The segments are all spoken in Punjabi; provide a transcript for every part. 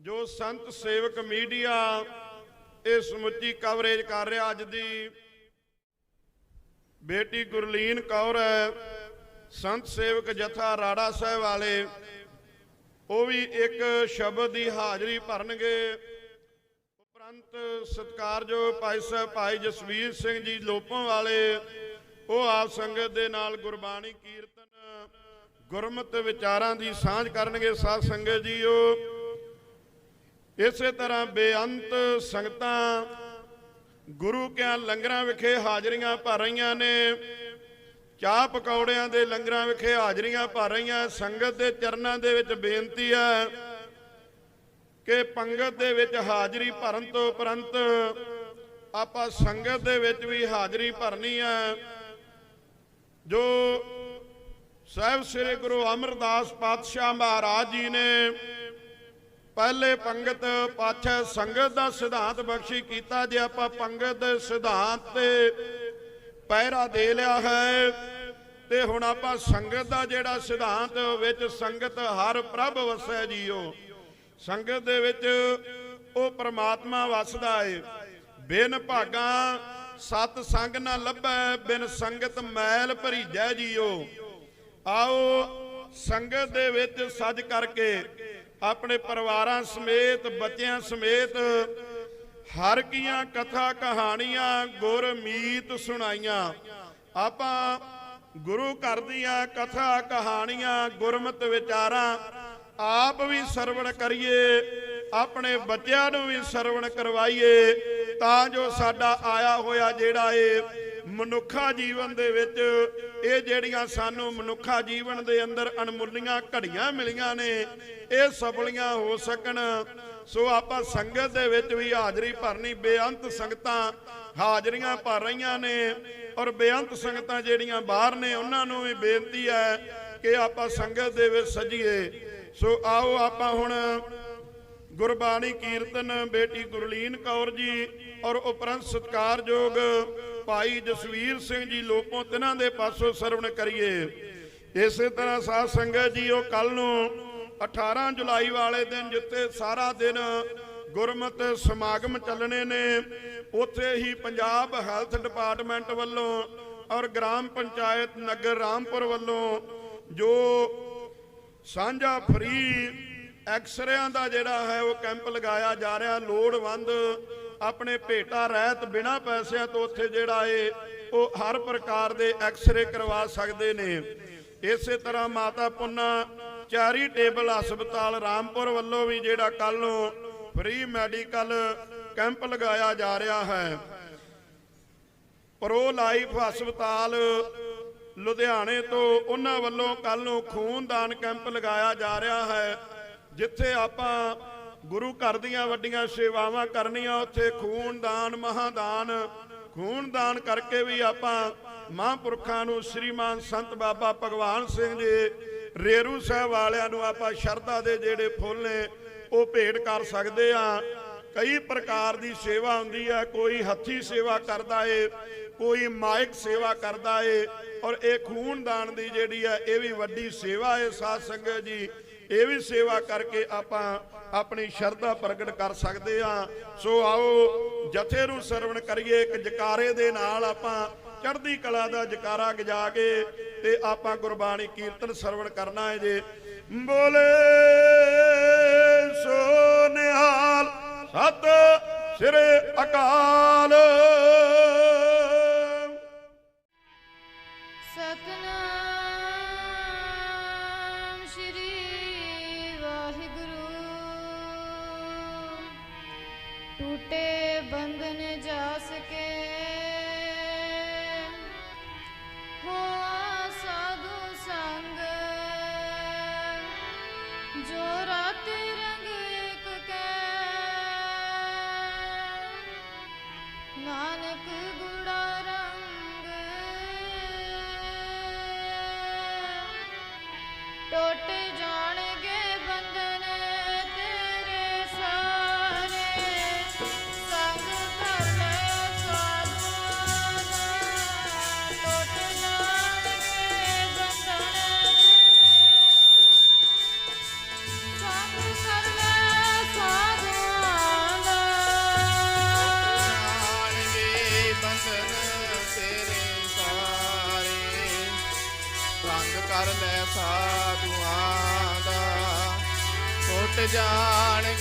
ਜੋ ਸੰਤ ਸੇਵਕ ਮੀਡੀਆ ਇਹ ਸਮੁੱਚੀ ਕਵਰੇਜ ਕਰ ਰਿਹਾ ਅੱਜ ਦੀ ਬੇਟੀ ਗੁਰਲੀਨ ਕੌਰ ਹੈ, ਸੰਤ ਸੇਵਕ ਜਥਾ ਰਾੜਾ ਸਾਹਿਬ ਵਾਲੇ, ਉਹ ਵੀ ਇੱਕ ਸ਼ਬਦ ਦੀ ਹਾਜ਼ਰੀ ਭਰਨਗੇ। ਉਪਰੰਤ ਸਤਿਕਾਰਯੋਗ ਭਾਈ ਸਾਹਿਬ ਭਾਈ ਜਸਵੀਰ ਸਿੰਘ ਜੀ ਲੋਪੋਂ ਵਾਲੇ, ਉਹ ਆਪ ਸੰਗਤ ਦੇ ਨਾਲ ਗੁਰਬਾਣੀ ਕੀਰਤਨ ਗੁਰਮਤ ਵਿਚਾਰਾਂ ਦੀ ਸਾਂਝ ਕਰਨਗੇ। ਸਾਧ ਸੰਗਤ ਜੀ ਉਹ ਇਸੇ ਤਰ੍ਹਾਂ ਬੇਅੰਤ ਸੰਗਤਾਂ ਗੁਰੂ ਕਿਆ ਲੰਗਰਾਂ ਵਿਖੇ ਹਾਜ਼ਰੀਆਂ ਭਰ ਰਹੀਆਂ ਨੇ। ਚਾਹ ਪਕੌੜਿਆਂ ਦੇ ਲੰਗਰਾਂ ਵਿਖੇ ਹਾਜ਼ਰੀਆਂ ਭਰ ਰਹੀਆਂ। ਸੰਗਤ ਦੇ ਚਰਨਾਂ ਦੇ ਵਿੱਚ ਬੇਨਤੀ ਹੈ ਕਿ ਪੰਗਤ ਦੇ ਵਿੱਚ ਹਾਜ਼ਰੀ ਭਰਨ ਤੋਂ ਉਪਰੰਤ ਆਪਾਂ ਸੰਗਤ ਦੇ ਵਿੱਚ ਵੀ ਹਾਜ਼ਰੀ ਭਰਨੀ ਹੈ। ਜੋ ਸਾਹਿਬ ਸ੍ਰੀ ਗੁਰੂ ਅਮਰਦਾਸ ਪਾਤਸ਼ਾਹ ਮਹਾਰਾਜ ਜੀ ਨੇ ਪਹਿਲੇ ਪੰਗਤ ਪਾਛੈ ਸੰਗਤ ਦਾ ਸਿਧਾਂਤ ਬਖਸ਼ੀ ਕੀਤਾ ਜੇ ਆਪਾਂ ਪੰਗਤ ਦੇ ਸਿਧਾਂਤ ਤੇ ਪਹਿਰਾ ਦੇ ਲਿਆ ਹੈ, ਤੇ ਹੁਣ ਆਪਾਂ ਸੰਗਤ ਦਾ ਜਿਹੜਾ ਸਿਧਾਂਤ ਵਿੱਚ ਸੰਗਤ ਹਰ ਪ੍ਰਭ ਵਸੈ ਜੀਓ, ਸੰਗਤ ਦੇ ਵਿੱਚ ਉਹ ਪ੍ਰਮਾਤਮਾ ਵਸਦਾ ਏ। ਬਿਨ ਭਾਗਾ ਸਤ ਸੰਗ ਨਾ ਲੱਭੈ, ਬਿਨ ਸੰਗਤ ਮੈਲ ਭਰੀਜੈ ਜੀਓ। ਆਓ ਸੰਗਤ ਦੇ ਵਿੱਚ ਸੱਜ ਕਰਕੇ ਆਪਣੇ ਪਰਿਵਾਰਾਂ ਸਮੇਤ, ਬੱਚਿਆਂ ਸਮੇਤ, ਹਰ ਕੀਆਂ ਕਥਾ ਕਹਾਣੀਆਂ ਗੁਰਮੀਤ ਸੁਣਾਈਆਂ। ਆਪਾਂ ਗੁਰੂ ਘਰ ਦੀਆਂ ਕਥਾ ਕਹਾਣੀਆਂ, ਗੁਰਮਤ ਵਿਚਾਰਾਂ ਆਪ ਵੀ ਸਰਵਣ ਕਰੀਏ, ਆਪਣੇ ਬੱਚਿਆਂ ਨੂੰ ਵੀ ਸਰਵਣ ਕਰਵਾਈਏ, ਤਾਂ ਜੋ ਸਾਡਾ ਆਇਆ ਹੋਇਆ ਜਿਹੜਾ ਏ ਮਨੁੱਖਾ ਜੀਵਨ ਦੇ ਵਿੱਚ ਇਹ ਜਿਹੜੀਆਂ ਸਾਨੂੰ ਮਨੁੱਖਾ ਜੀਵਨ ਦੇ ਅੰਦਰ ਅਣਮੁੱਲੀਆਂ ਘੜੀਆਂ ਮਿਲੀਆਂ ਨੇ, ਇਹ ਸਫਲੀਆਂ ਹੋ ਸਕਣ। ਸੋ ਆਪਾਂ ਸੰਗਤ ਦੇ ਵਿੱਚ ਵੀ ਹਾਜ਼ਰੀ ਭਰਨੀ, ਬੇਅੰਤ ਸੰਗਤਾਂ ਹਾਜ਼ਰੀਆਂ ਭਰ ਰਹੀਆਂ ਨੇ ਔਰ ਬੇਅੰਤ ਸੰਗਤਾਂ ਜਿਹੜੀਆਂ ਬਾਹਰ ਨੇ, ਉਹਨਾਂ ਨੂੰ ਵੀ ਬੇਨਤੀ ਹੈ ਕਿ ਆਪਾਂ ਸੰਗਤ ਦੇ ਵਿੱਚ ਸਜੀਏ। ਸੋ ਆਓ ਆਪਾਂ ਹੁਣ ਗੁਰਬਾਣੀ ਕੀਰਤਨ ਬੇਟੀ ਗੁਰਲੀਨ ਕੌਰ ਜੀ ਔਰ ਉਪਰੰਤ ਸਤਕਾਰਯੋਗ ਭਾਈ ਜਸਵੀਰ ਸਿੰਘ ਜੀ ਲੋਕੋਂ ਤਿਨਾਂ ਦੇ ਪਾਸੋਂ ਸਰਵਣ ਕਰੀਏ। ਇਸੇ ਤਰ੍ਹਾਂ ਸਾਧ ਸੰਗਤ ਜੀ, ਉਹ ਕੱਲ ਨੂੰ 18 ਜੁਲਾਈ ਵਾਲੇ ਦਿਨ ਜਿੱਥੇ ਸਾਰਾ ਦਿਨ ਗੁਰਮਤ ਸਮਾਗਮ ਚੱਲਣੇ ਨੇ, ਉੱਥੇ ਹੀ ਪੰਜਾਬ ਹੈਲਥ ਡਿਪਾਰਟਮੈਂਟ ਵੱਲੋਂ ਔਰ ਗ੍ਰਾਮ ਪੰਚਾਇਤ ਨਗਰ ਰਾਮਪੁਰ ਵੱਲੋਂ ਜੋ ਸਾਂਝਾ ਫਰੀ ਐਕਸਰਿਆਂ ਦਾ ਜਿਹੜਾ ਹੈ, ਉਹ ਕੈਂਪ ਲਗਾਇਆ ਜਾ ਰਿਹਾ। ਲੋੜਵੰਦ ਆਪਣੇ ਭੇਟਾ ਰਹਿਤ ਬਿਨਾ ਪੈਸਿਆਂ ਤੋਂ ਉੱਥੇ ਜਿਹੜਾ ਏ, ਉਹ ਹਰ ਪ੍ਰਕਾਰ ਦੇ ਐਕਸਰੇ ਕਰਵਾ ਸਕਦੇ ਨੇ। ਇਸੇ ਤਰ੍ਹਾਂ ਮਾਤਾ ਪੁੰਨਾ ਚੈਰੀਟੇਬਲ ਹਸਪਤਾਲ ਰਾਮਪੁਰ ਵੱਲੋਂ ਵੀ ਜਿਹੜਾ ਕੱਲ ਨੂੰ ਫ੍ਰੀ ਮੈਡੀਕਲ ਕੈਂਪ ਲਗਾਇਆ ਜਾ ਰਿਹਾ ਹੈ। ਪ੍ਰੋ ਲਾਈਫ ਹਸਪਤਾਲ ਲੁਧਿਆਣੇ ਤੋਂ ਉਹਨਾਂ ਵੱਲੋਂ ਕੱਲ ਨੂੰ ਖੂਨਦਾਨ ਕੈਂਪ ਲਗਾਇਆ ਜਾ ਰਿਹਾ ਹੈ, ਜਿੱਥੇ ਆਪਾਂ ਗੁਰੂ ਘਰ ਦੀਆਂ ਵੱਡੀਆਂ ਸੇਵਾਵਾਂ ਕਰਨੀਆਂ, ਉੱਥੇ ਖੂਨਦਾਨ ਮਹਾਦਾਨ। ਖੂਨਦਾਨ ਕਰਕੇ ਵੀ ਆਪਾਂ ਮਹਾਂਪੁਰਖਾਂ ਨੂੰ ਸ੍ਰੀਮਾਨ ਸੰਤ ਬਾਬਾ ਭਗਵਾਨ ਸਿੰਘ ਜੀ, ਰੇਰੂ ਸਾਹਿਬ ਵਾਲਿਆਂ ਨੂੰ ਆਪਾਂ ਸ਼ਰਧਾ ਦੇ ਜਿਹੜੇ ਫੁੱਲ ਨੇ, ਉਹ ਭੇਟ ਕਰ ਸਕਦੇ ਆ। ਕਈ ਪ੍ਰਕਾਰ ਦੀ ਸੇਵਾ ਹੁੰਦੀ ਹੈ ਕੋਈ ਹੱਥੀ ਸੇਵਾ ਕਰਦਾ ਏ, ਕੋਈ ਮਾਇਕ ਸੇਵਾ ਕਰਦਾ ਏ, ਔਰ ਇਹ ਖੂਨਦਾਨ ਦੀ ਜਿਹੜੀ ਹੈ ਇਹ ਵੀ ਵੱਡੀ ਸੇਵਾ ਏ, ਸਾਧ ਸੰਗਤ ਜੀ। ਇਹ ਵੀ ਸੇਵਾ ਕਰਕੇ ਆਪਾਂ ਆਪਣੀ ਸ਼ਰਧਾ ਪ੍ਰਗਟ ਕਰ ਸਕਦੇ ਆ ਸੋ ਆਓ, ਜਥੇ ਨੂੰ ਸਰਵਣ ਕਰੀਏ ਇੱਕ ਜਕਾਰੇ ਦੇ ਨਾਲ ਆਪਾਂ ਚੜ੍ਹਦੀ ਕਲਾ ਦਾ ਜਕਾਰਾ ਗਜਾ ਕੇ ਤੇ ਆਪਾਂ ਗੁਰਬਾਣੀ ਕੀਰਤਨ ਸਰਵਣ ਕਰਨਾ ਹੈ ਜੇ। ਬੋਲੇ ਸੋ ਨਿਹਾਲ, ਸਤ ਸ੍ਰੀ ਅਕਾਲ। टूटे बंधन जा सके।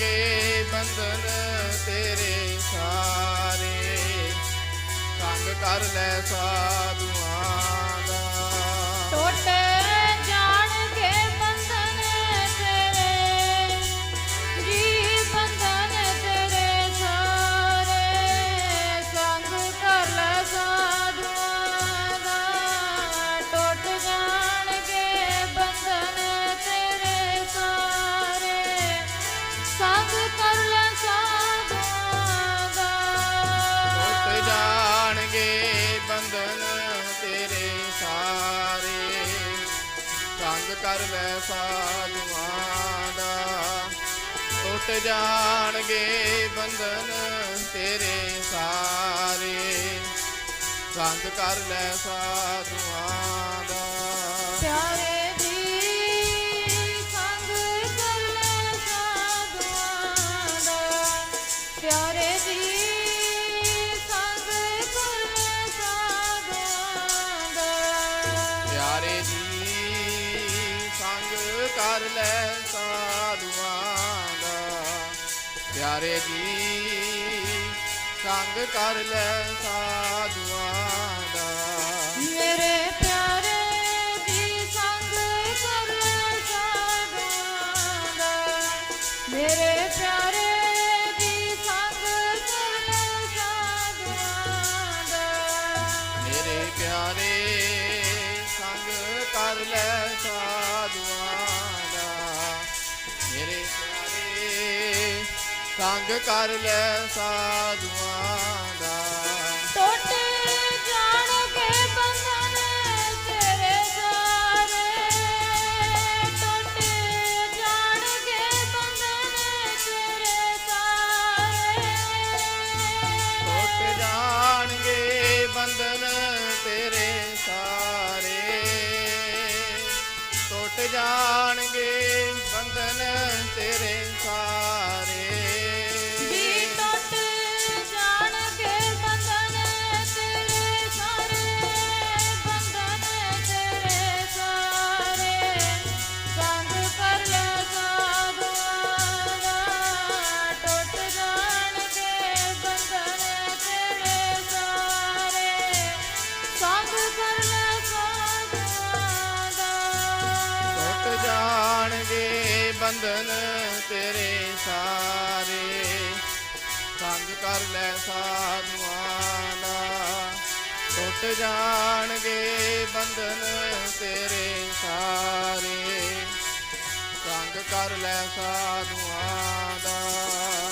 ਗਏ ਬੰਧਨ ਤੇਰੇ ਸਾਰੇ। ਸੰਗ ਕਰ ਲੈ ਸਾ ਭੇਦ ਕਰ ਲੈ ਸਾਧੁਆਨਾ ਟੁੱਟ ਜਾਣਗੇ ਬੰਧਨ ਤੇਰੇ ਸਾਰੇ। ਸੰਤ ਕਰ ਲੈ ਸਾਧੁਆਨਾ ਪਿਆਰੇ ਸੰਗ ਕਰ ਲੈ ਸਾਧੂਆਂ ਦਾ। ਮੇਰੇ ਪਿਆਰੇ ਦੀ ਸੰਗ ਕਰ ਲੈ ਮੇਰੇ ਪਿਆਰੇ ਦੀ ਸੰਗ ਕਰ ਲੈ ਮੇਰੇ ਪਿਆਰੇ ਸੰਗ ਕਰ ਲੈ ਸਾਧੂਆਂ ਸੰਗ ਕਰ ਲੈ ਸਾਧੂਆਂ। ਬੰਧਨ ਤੇਰੇ ਸਾਰੇ। ਸੰਗ ਕਰ ਲੈ ਸਾਧੂਆਂ ਦਾ। ਟੁੱਟ ਜਾਣਗੇ ਬੰਧਨ ਤੇਰੇ ਸਾਰੇ। ਸੰਗ ਕਰ ਲੈ ਸਾਧੂਆਂ ਦਾ।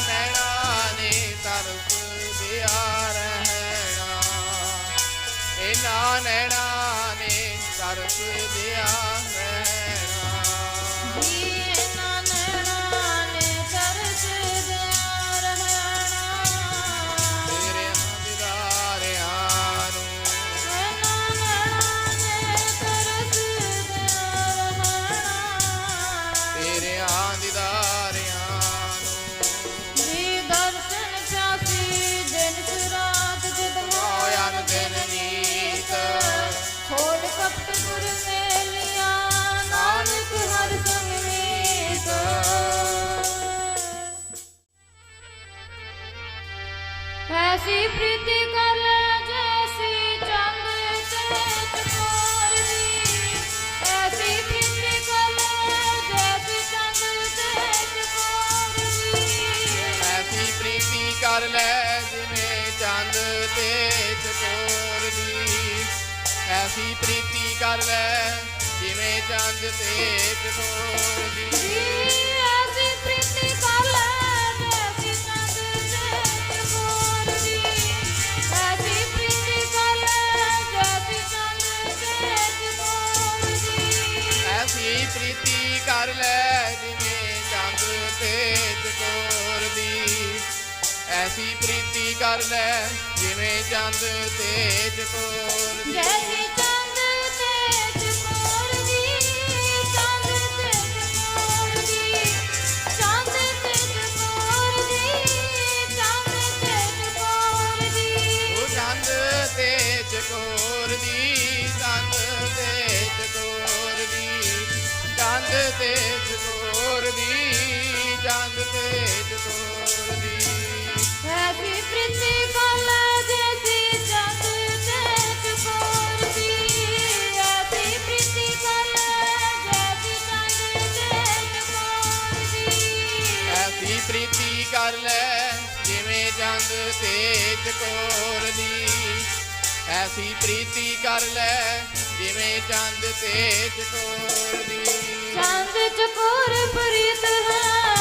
ਨੈਣਾ ਨੇ ਤਰਫ ਬਿਆਰ ਰਹਿਣਾ। ਇਹਨਾਂ ਨੈਣਾ ਨੇ ਤਰਫ ਬਿਆਰ ਕਰ ਲੈ ਜਿਵੇਂ ਚੰਦ ਤੇਜ਼ ਚਕੋਰ ਦੀ। ਐਸੀ ਪ੍ਰੀਤੀ ਕਰ ਲੈ ਜਿਵੇਂ ਚੰਦ ਤੇਜ਼ ਚਕੋਰ ਦੀ। ਐਸੀ ਪ੍ਰੀਤੀ ਕਰ ਲੈ ਜਿਵੇਂ ਚੰਦ ਤੇਜ਼ ਚਕੋਰ ਐਸੀ ਪ੍ਰੀਤੀ ਕਰ ਲੈ ਜਿਵੇਂ ਚੰਦ ਤੇਜ ਤੋਰ ਜੈਸੀ ਸੇ ਚਕੋਰ ਦੀ ਐਸੀ ਪ੍ਰੀਤੀ ਕਰ ਲੈ, ਜਿਵੇਂ ਚੰਦ ਤੇ ਚਕੋਰ ਦੀ ਚੰਦ ਚਕੋਰ ਪ੍ਰੀਤ ਹੈ।